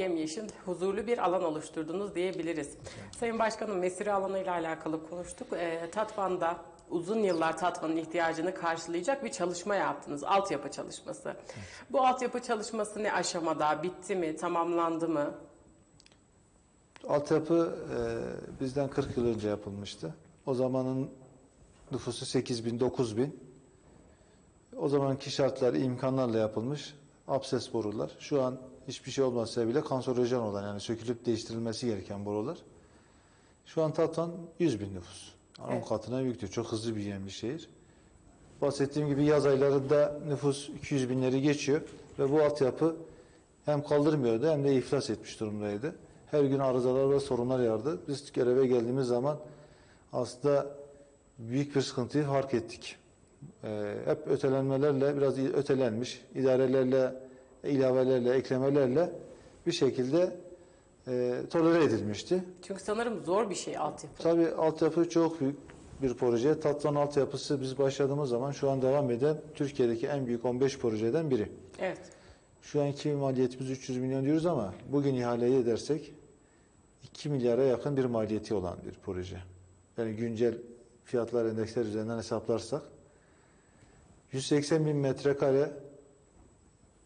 yemyeşil, huzurlu bir alan oluşturdunuz diyebiliriz. Sayın Başkanım, mesire alanıyla alakalı konuştuk. Ee, Tatvan'da uzun yıllar Tatvan'ın ihtiyacını karşılayacak bir çalışma yaptınız. Altyapı çalışması. Bu altyapı çalışması ne aşamada? Bitti mi? Tamamlandı mı? Altyapı e, bizden 40 yıl önce yapılmıştı. O zamanın nüfusu 8 bin, 9 bin. O zamanki şartlar, imkanlarla yapılmış abses borular. Şu an hiçbir şey olmasa bile kanserojen olan yani sökülüp değiştirilmesi gereken borular. Şu an Tatvan 100 bin nüfus. Yani Evet. 10 katına büyüktür. Çok hızlı büyüyen bir şehir. Bahsettiğim gibi yaz aylarında nüfus 200 binleri geçiyor ve bu altyapı hem kaldırmıyordu hem de iflas etmiş durumdaydı. Her gün arızalar ve sorunlar yardı. Biz göreve geldiğimiz zaman aslında büyük bir sıkıntıyı fark ettik. Ee, hep ötelenmelerle biraz ötelenmiş, idarelerle, ilavelerle, eklemelerle bir şekilde e, tolere edilmişti. Çünkü sanırım zor bir şey altyapı. Tabii altyapı çok büyük bir proje. Tatvan altyapısı biz başladığımız zaman şu an devam eden Türkiye'deki en büyük 15 projeden biri. Evet. Şu anki maliyetimiz 300 milyon diyoruz ama bugün ihaleyi edersek 2 milyara yakın bir maliyeti olan bir proje. Yani güncel fiyatlar endeksler üzerinden hesaplarsak 180 bin metrekare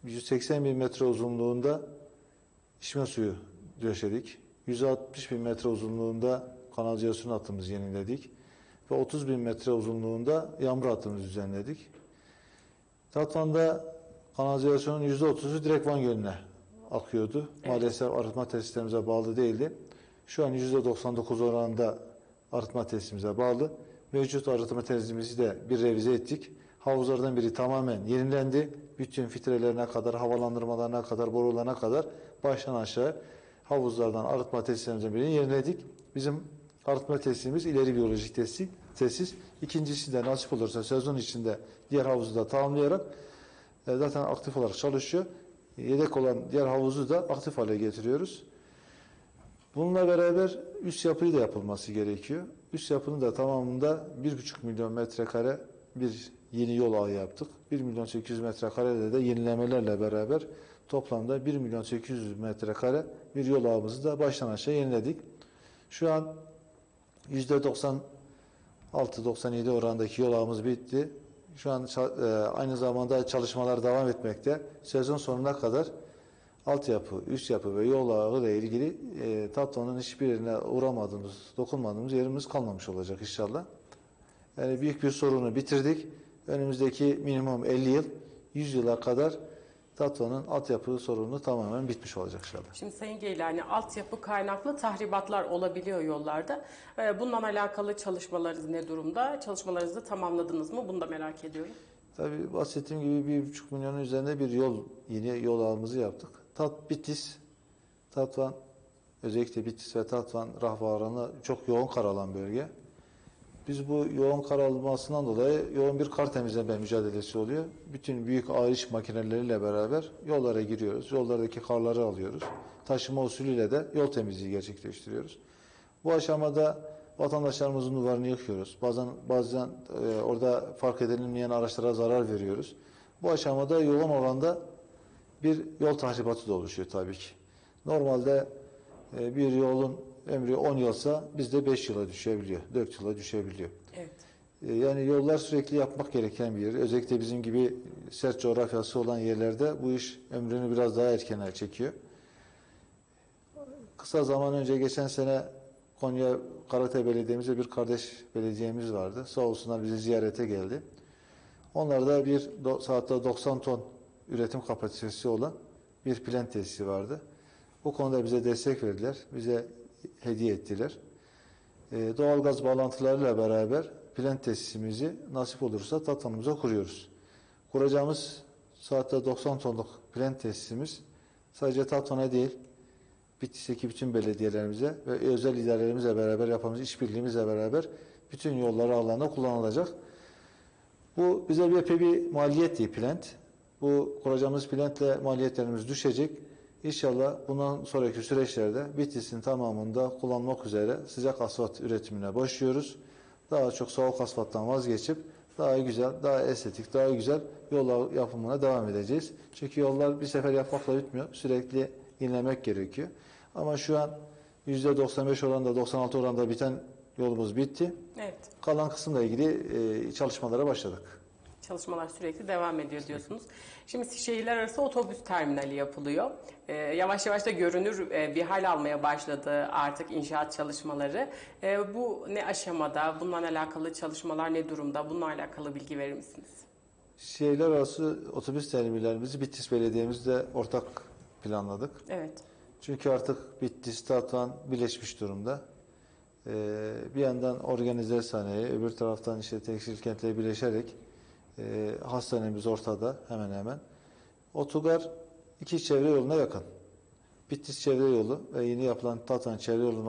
180 bin metre uzunluğunda içme suyu döşedik. 160 bin metre uzunluğunda kanalizasyon hattımızı yeniledik. Ve 30 bin metre uzunluğunda yağmur hattımızı düzenledik. Tatvan'da kanalizasyonun %30'u direkt Van Gölü'ne akıyordu. Maalesef arıtma tesislerimize bağlı değildi. Şu an %99 oranında arıtma tesisimize bağlı. Mevcut arıtma tesisimizi de bir revize ettik. Havuzlardan biri tamamen yenilendi. Bütün filtrelerine kadar, havalandırmalarına kadar, borularına kadar baştan aşağı havuzlardan arıtma tesislerimizden birini yeniledik. Bizim arıtma tesisimiz ileri biyolojik tesis. tesis. İkincisi de nasip olursa sezon içinde diğer havuzu da tamamlayarak e, zaten aktif olarak çalışıyor. Yedek olan diğer havuzu da aktif hale getiriyoruz. Bununla beraber üst yapıyı da yapılması gerekiyor. Üst yapının da tamamında 1,5 milyon metrekare bir yeni yol ağı yaptık. 1 milyon 800 metrekarede de yenilemelerle beraber toplamda 1 milyon 800 metrekare bir yol ağımızı da baştan aşağı yeniledik. Şu an %96-97 orandaki yol ağımız bitti. Şu an e, aynı zamanda çalışmalar devam etmekte. Sezon sonuna kadar altyapı, üst yapı ve yol ağı ile ilgili e, Tatvan'ın hiçbir yerine uğramadığımız, dokunmadığımız yerimiz kalmamış olacak inşallah. Yani büyük bir sorunu bitirdik. Önümüzdeki minimum 50 yıl, 100 yıla kadar Tatvan'ın altyapı sorunu tamamen bitmiş olacak inşallah. Şimdi Sayın Geylani, altyapı kaynaklı tahribatlar olabiliyor yollarda. Ee, Bununla alakalı çalışmalarınız ne durumda? Çalışmalarınızı tamamladınız mı? Bunu da merak ediyorum. Tabii bahsettiğim gibi bir buçuk milyonun üzerinde bir yol, yeni yol ağımızı yaptık. Tat, Bitis, Tatvan, özellikle Bitis ve Tatvan rahvaranı çok yoğun kar alan bölge. Biz bu yoğun kar almasından dolayı yoğun bir kar temizleme mücadelesi oluyor. Bütün büyük ağır iş makineleriyle beraber yollara giriyoruz. Yollardaki karları alıyoruz. Taşıma usulüyle de yol temizliği gerçekleştiriyoruz. Bu aşamada vatandaşlarımızın duvarını yıkıyoruz. Bazen bazen e, orada fark edilmeyen araçlara zarar veriyoruz. Bu aşamada yoğun oranda bir yol tahribatı da oluşuyor tabii ki. Normalde e, bir yolun ömrü 10 yılsa bizde 5 yıla düşebiliyor, 4 yıla düşebiliyor. Evet. E, Yani yollar sürekli yapmak gereken bir yer. Özellikle bizim gibi sert coğrafyası olan yerlerde bu iş ömrünü biraz daha erkene çekiyor. Kısa zaman önce geçen sene Konya Karate Belediye'mizde bir kardeş belediyemiz vardı. Sağ olsunlar bizi ziyarete geldi. Onlarda bir do- saatte 90 ton üretim kapasitesi olan bir plant tesisi vardı. Bu konuda bize destek verdiler. Bize hediye ettiler. Ee, doğalgaz bağlantılarıyla beraber plant tesisimizi nasip olursa Tatvan'ımıza kuruyoruz. Kuracağımız saatte 90 tonluk plant tesisimiz sadece Tatvan'a değil, Bitlis'teki bütün belediyelerimize ve özel idarelerimizle beraber yapacağımız işbirliğimizle beraber bütün yolları alanda kullanılacak. Bu bize bir epey bir maliyet değil plant. Bu kuracağımız plantle maliyetlerimiz düşecek. İnşallah bundan sonraki süreçlerde Bitlis'in tamamında kullanmak üzere sıcak asfalt üretimine başlıyoruz. Daha çok soğuk asfalttan vazgeçip daha güzel, daha estetik, daha güzel yol yapımına devam edeceğiz. Çünkü yollar bir sefer yapmakla bitmiyor. Sürekli dinlemek gerekiyor. Ama şu an %95 oranda 96 oranda biten yolumuz bitti. Evet. Kalan kısımla ilgili e, çalışmalara başladık. Çalışmalar sürekli devam ediyor diyorsunuz. Şimdi şehirler arası otobüs terminali yapılıyor. Ee, yavaş yavaş da görünür e, bir hal almaya başladı artık inşaat çalışmaları. Ee, bu ne aşamada? Bununla alakalı çalışmalar ne durumda? Bununla alakalı bilgi verir misiniz? Şehirler arası otobüs terminallerimizi Bitlis Belediye'mizle ortak planladık. Evet. Çünkü artık Bitlis, Tatvan birleşmiş durumda. Ee, bir yandan organize sanayi, öbür taraftan işte tekstil kentle birleşerek e, hastanemiz ortada hemen hemen. Otogar iki çevre yoluna yakın. Bitlis çevre yolu ve yeni yapılan Tatvan çevre yoluna